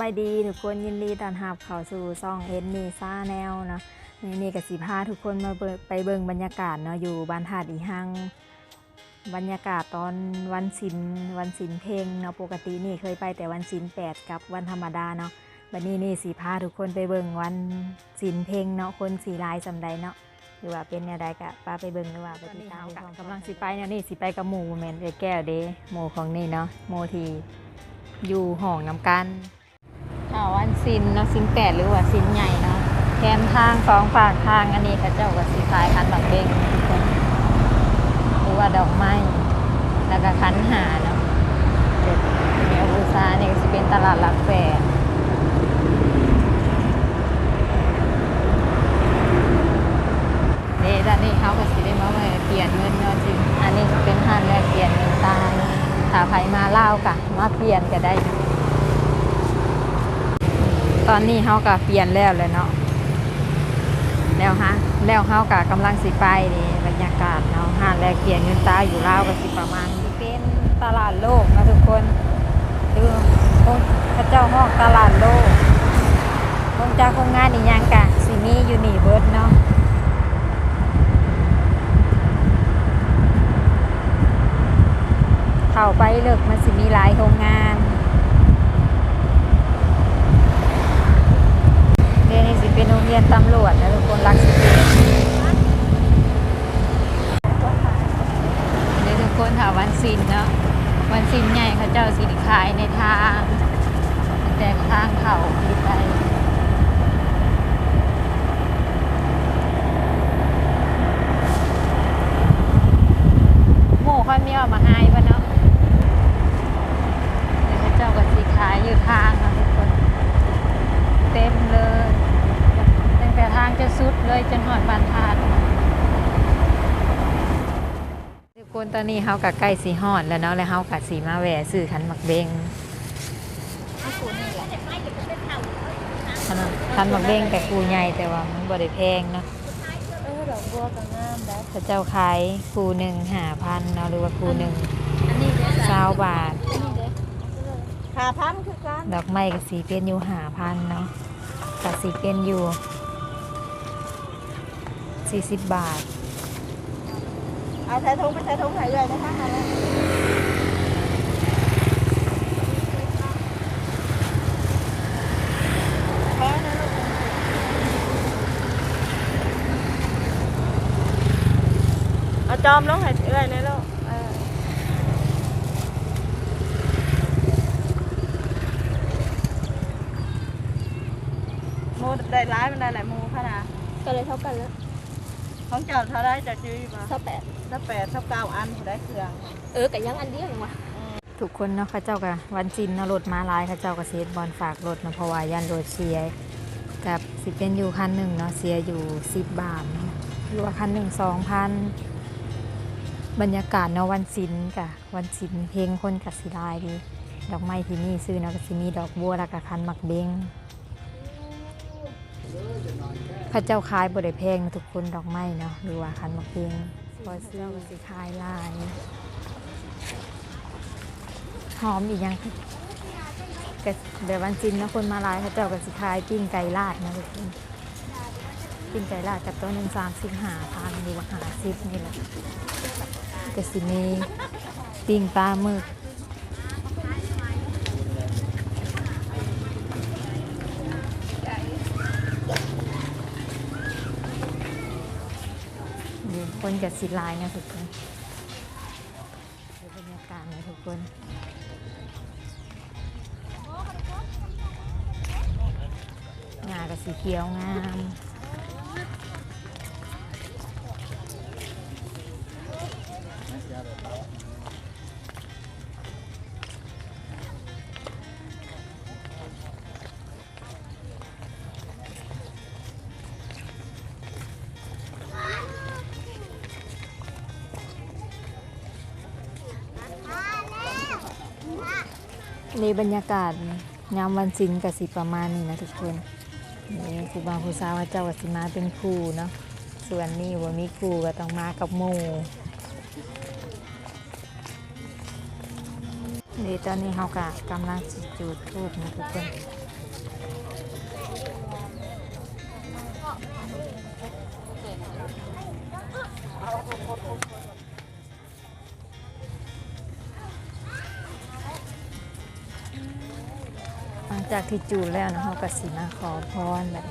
บายดีทุกคนยินดีต้อนรับเข้าสู่ซ่องเอ็นนีซ่าแนวเนาะนี่นี่กับสีพาทุกคนมาไปเบิ่งบรรยากาศเนาะอยู่บ้านธาตุอีหังบรรยากาศตอนวันศิลวันศิลเพลงเนาะปกตินี่เคยไปแต่วันศิลแปดกับวันธรรมดาเนาะวันนี้นี่สีพาทุกคนไปเบิ่งวันศิลเพลงเนาะคนสีลายสำใดเนาะหรือว่าเป็นแนวใดกะป้าไปเบิ่งหรือว่าไปติดตามกำลังสิไปเนี่ยนี่สิไปกับหมู่แมนเอแก้วเด้หมูของนี่เนาะหมูทีอยู่ห้องน้ำกัน อ่าวันซินเนาะซินแปดหรือว่าซินใหญ่เนาะแคมทางสองฝากทางอันนี้เขาเจ้ากับสีขายคันบักเบงทุกคนหรือว่าดอกไม้แล้วก็คันหาเนาะเด็ดเมียบูซาเนี่ยก็จะเป็นตลาดหลักแปดนี่ด้านนี้เขาก็สิได้มาไว้เปลี่ยนเงินเนาะจริงอันนี้เป็นห้านแลกเปลี่ยนเงินตายถ้าใครมาเล่าวกะมาเปลี่ยนก็ได้ ตอนนี้เฮาก็เปลี่ยนแล้วเลยเนาะแล้วฮะแล้วเฮาก็กำลังสิไปนี่บรรยากาศเนาะห้านแลกเปลี่ยนเงินตาอยู่ลาวก็สิประมาณนี้เป็นตลาดโลกนะทุกคนดูคงพระเจ้าห้องตลาดโลกคงจ้าคงงานนี่ยังกะสิมีอยู่นี่เบิร์ดเนาะเข้าไปเลิกมันสิมีหลายโรงงาน เรียนนี่สิเป็นโรียนตำรวจนะทุกคนรักสิเกตเดี๋ยวทุกคนถามวันศิลเนาะวันศิลใหญ่เขาเจ้าสิขายในทาง แต่ทางเขาดีไปหมูค่อยมีออกมาให้ปะเนาะเดี๋ยวเขาเจ้าก็สิขายอยู่ทางนะทุกคน เต็มเลยตั้งแต่ทางจะ สุดเลยจนหอดบานทาดทุกคนตอนนี้เฮากับใกล้สีหอดแล้วเนาะแล้วเฮากับสีมาแหวซื้อขันหมักเบงขันหมักเบงแต่กูใหญ่แต่ว่ามันบ่ได้แพงเนาะเออดอกบัวก็งามได้พระเจ้าขายคูหนึ่งหาพันเนาะหรือว่าคูหนึ่งอันนี้เด้อเศร้าบาทอันนี้เด้อหาพันคือกันดอกไม้กับสีเป็นอยู่หาพันเนาะกับสีเป็นอยู่ สี่สิบบาท เอาใส่ถุงไปใส่ถุงใส่เลยนะคะเอาเลยแพ้นะลูกเอาจอมลงให้เอื้อยนะลูกเออโมได้ร้ายมันได้หลายโมค่ะนะก็เลยเท่ากันแล้ว ของเจ้าเท่าไรจะจื้อมาเท่าแปดถ้าแปดถ้าเก้าอันผู้ได้เครื่อง เออกับยังอันเดียวเองวะทุกคนเนาะเขาเจ้ากับวันจินเนาะรถมาหลายเขาเจ้ากับเซตบอลฝากรถเนาะเพราะว่ายันรถเสียกับสิเป็นอยู่คันหนึ่งเนาะเสียอยู่สิบบาทเนาะหรือว่าคันหนึ่งสองพันบรรยากาศเนาะวันศิลกะวันศิลเพลงคนกับสิลายดีดอกไม้ที่นี่ซื้อเนาะก็สิมีดอกบัวแล้วก็คันหมักเบง พระเจ้าขายบริแพงนะทุกคนดอกไม้เนาะหรือว่าคันหมักเบงพอซื้อก็สิขายลายหอมอีกอย่างก็เดี๋ยววันจินนะคนมาลายเขาเจ้าก็สิขายปิ้งไก่ลาดนะทุกคนปิ้งไก่ลาดกับตัวหนึ่งสามสิบหาพันหรือว่าหาสิบนี่แหละก็สิมีปิ้งปลาหมึกนี่ คนกับสิลายนะทุกคนดูบรรยากาศนะทุกคนงากับสีเขียวงาม ในบรรยากาศยามวันสินกับสิประมาณนี้นะทุกคนนี่ครูบาครูสาวเจ้าสิมาเป็นครูเนาะส่วนนี้ว่ามีครูก็ต้องมากับหมนี่ตอนนี้เขากะกำลังจุดทูบนะทุกคนเอา จากที่จูแล้วนะเขาก็สิมาขอพรแบบ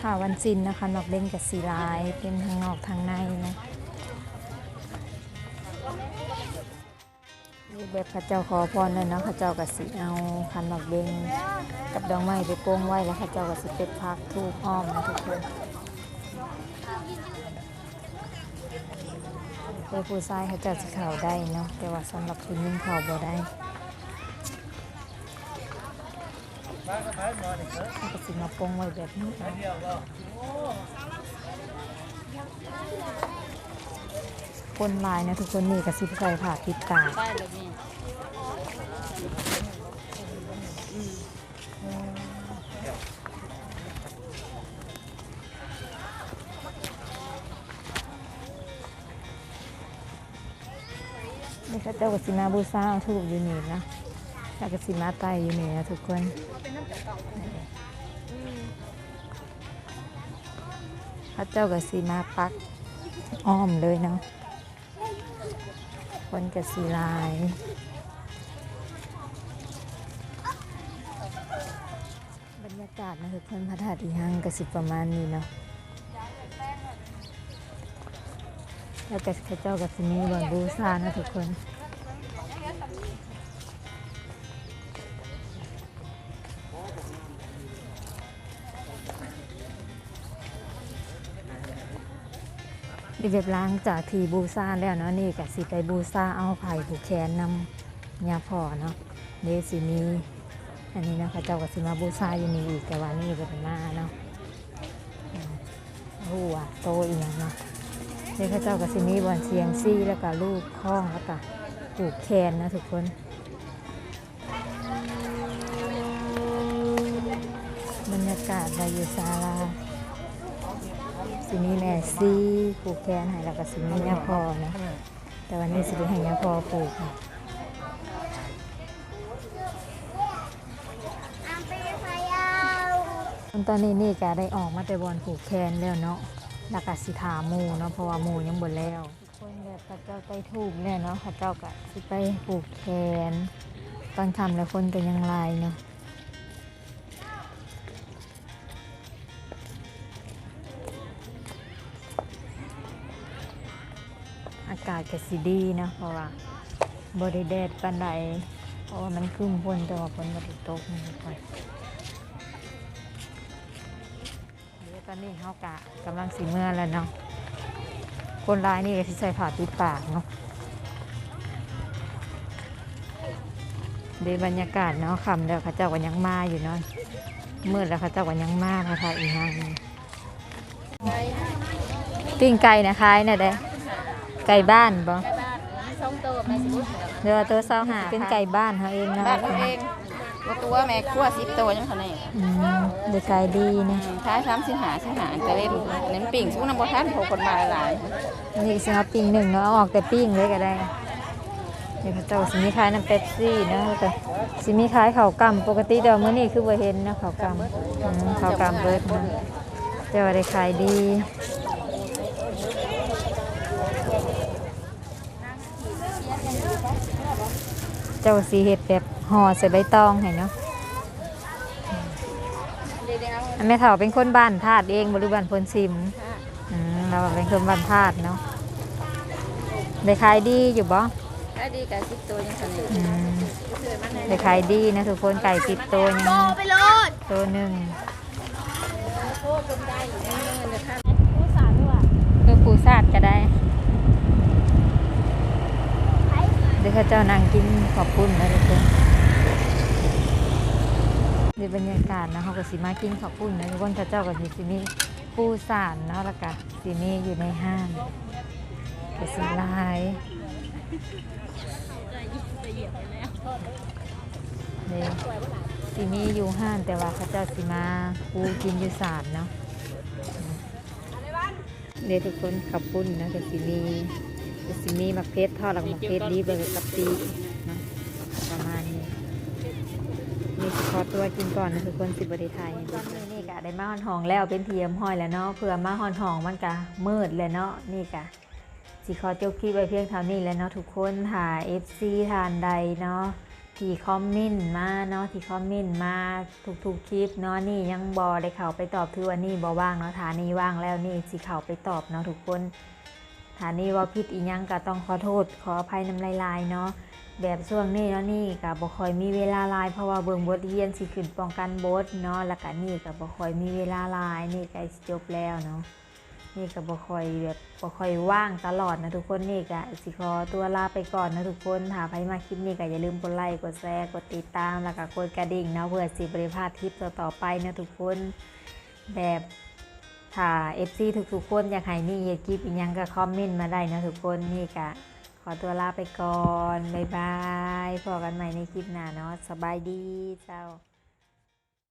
ถ้าวันจินนะคะนอกเล่นกับสีลายเป็นทางนอกทางในนะแบบพระเจ้าขอพรเลยเนาะพระเจ้ากับสีเอาคันหมากเบงกับดอกไม้ไปโป้งไว้แล้วพระเจ้ากับสิเป็ดพักทูกอ้อมนะทุกคน ไปผู้ชายเขาจะสิเขาได้เนาะแต่ว่าสำหรับผู้หญิงเขาบ่ได้เขาก็สิมาปงไว้แบบนี้คนลายนะทุกคนนี่ก็สิใส่ผ้าปิดตานี่ เขาเจ้าก็สิมาบูชาเอาทูบอยู่นี่นะแล้วก็สิมาไตอยู่นี่นะทุกคนพระเจ้าก็สิมาปักอ้อมเลยเนาะคนก็สีลายบรรยากาศนะทุกคนพระธาตุอีหังก็สิประมาณนี้เนาะ แล้วก็ข้าเจ้ากับสิมีบอนบูชานะทุกคนดีแบบล้างจากทีบูชาแล้วเนาะนี่กับสิไปบูชาเอาไผ่ผูกแขนนำยาพอเนาะเดยวสิมีอันนี้นะข้าเจ้ากับสิมาบูชาอยู่นี่อีกแต่ว่านี่เป็นมาเนาะอืมหัวโตอีกเนาะ เด็กข้าเจ้ากับสิมีบอนเชียงซี่แล้วก็ลูกข้องแล้วก็ปลูกแคนนะทุกคนบรรยากาศเราอยู่ศาลาสิมีแม่ซี่ปลูกแคนให้แล้วก็สิมียาพอนะ แต่วันนี้สิได้ให้ยาพอปลูกนะตอนนี้นี่ก็ได้ออกมาแต่บอนปลูกแคนแล้วเนาะ แล้วก็สิถามหมูเนาะเพราะว่าหมูยังบ่แล้ว คนแบบพระเจ้าไปถูกเนี่ยเนาะพระเจ้าก็สิไปปลูกแขนตอนทำแล้วคนก็ยังลายเนาะอากาศก็สิดีนะเพราะว่าบ่ได้แดดปานใดเพราะว่ามันครึ้มฝนแต่ว่าฝนบ่ได้ตกนี่ค่อย อนนี้เขากะกำลังสีเมื่อแล้วเนาะคนร้ายนี่ก็ที่ใส่ผ้าปิดปากเนาะเดี๋ยวบรรยากาศเนาะคำเดี๋ยวเขาเจ้าก็ยังมาอยู่เนาะมืดแล้วเขาเจ้าก็ยังมาพระทาอีกห้างหนึ่งปิ้งไก่นะคายน่ะเด้ไก่บ้านบ่ช่องโตแม่สิบุเดี๋ยวตัวเศร้าหาเป็นไก่บ้านเขาเองเนาะ บ้านเราเองว่าตัวแม่ขั้วสิบตัวยังเท่านี้อืมเดี๋ยวขายดีนะท้ายสามสิบหาสิบหาแต่เล่นเน้นปิ่งสู้น้ำบ่ทันโผคนมาหลายนี่สิเอาปิ้งหนึ่งเนาะเอาออกแต่ปิ้งเลยก็ได้เดี๋ยวเขาเจ้าสิมีขายน้ำเป๊ปซี่เนาะแล้วก็สิมีขายข้าวกำปกติเดี๋ยวมื้อนี้คือบ่เห็นนะข้าวกำอืมข้าวกำเบิดนะแต่ว่าได้ขายดีเจ้าสีเห็ดแบบห่อใส่ใบตองให้เนาะอันแม่เฒ่าเป็นคนบ้านธาตุเองบริบ้านพนซิมอืมเราเป็นคนบ้านธาตุเนาะได้ขายดีอยู่บ่ได้ดีกับสิบตัวยังเท่านี้อืมได้ขายดีนะทุกคนไก่สิบตัวยังไปโลดตัวหนึ่งผู้สารด้วยเพื่อปูซาดก็ได้ เดี๋ยวเขาเจ้านั่งกินขอบคุณนะทุกคนในบรรยากาศนะเขาก็สิมากินขอบคุณนะทุกคนเขาเจ้าก็สิสิมีปูสานเนาะล้วก็สิมีอยู่ในห้างก็สิหลายเดี๋ยวสิมีอยู่ห้างแต่ว่าเขาเจ้าสิมาปูกินอยู่สานเนาะเดี๋ยวทุกคนขับปุ้นะก็สิมี สิมีมักเพชรทอดแล้วก็มักเพชรดีเบอร์กับปีเนาะประมาณนี้นี่สิขอตัวกินก่อนนะทุกคนสิบริไทยตอนนี้นี่กะได้มาหอนหองแล้วเป็นเทียมห้อยแล้วเนาะเพื่อมาหอนหองมันกะมืดเลยเนาะนี่กะสิขอจบคลิปไว้เพียงเท่านี้แล้วเนาะทุกคนถ่าย FC ทานใดเนาะที่คอมเมนต์มาเนาะที่คอมเมนต์มาทุกๆคลิปเนาะนี่ยังบอได้เข้าไปตอบถือว่านี่บอว่างเนาะฐานนี้ว่างแล้วนี่สิเข้าไปตอบเนาะทุกคน ฐานนี้ว่าผิดอีหยังก็ต้องขอโทษ ขออภัยนำลายๆเนาะแบบช่วงนี้เนาะนี่ก็บ่ค่อยมีเวลาลายเพราะว่าเบิ่งบทเรียนสิขึ้นป้องกันบทเนาะแล้วก็นี่ก็บ่ค่อยมีเวลาลายนี่ใกล้จบแล้วเนาะนี่ก็บ่ค่อยแบบบ่ค่อยว่างตลอดนะทุกคนนี่ก็สิขอตัวลาไปก่อนนะทุกคนถ้าใครมาคลิปนี้ก็อย่าลืมกดไลค์กดแชร์กดติดตามแล้วก็กดกระดิ่งเนาะเพื่อสิบ่ได้พาดคลิปต่อๆไปนะทุกคนแบบ ถ้า FC ทุกๆคนอยากให้นี่อยากกิฟอีกยังก็คอมเมนต์มาได้นะทุกคนนี่กะขอตัวลาไปก่อน บ๊ายบายพบกันใหม่ในคลิปหน้าเนาะสบายดีเจ้า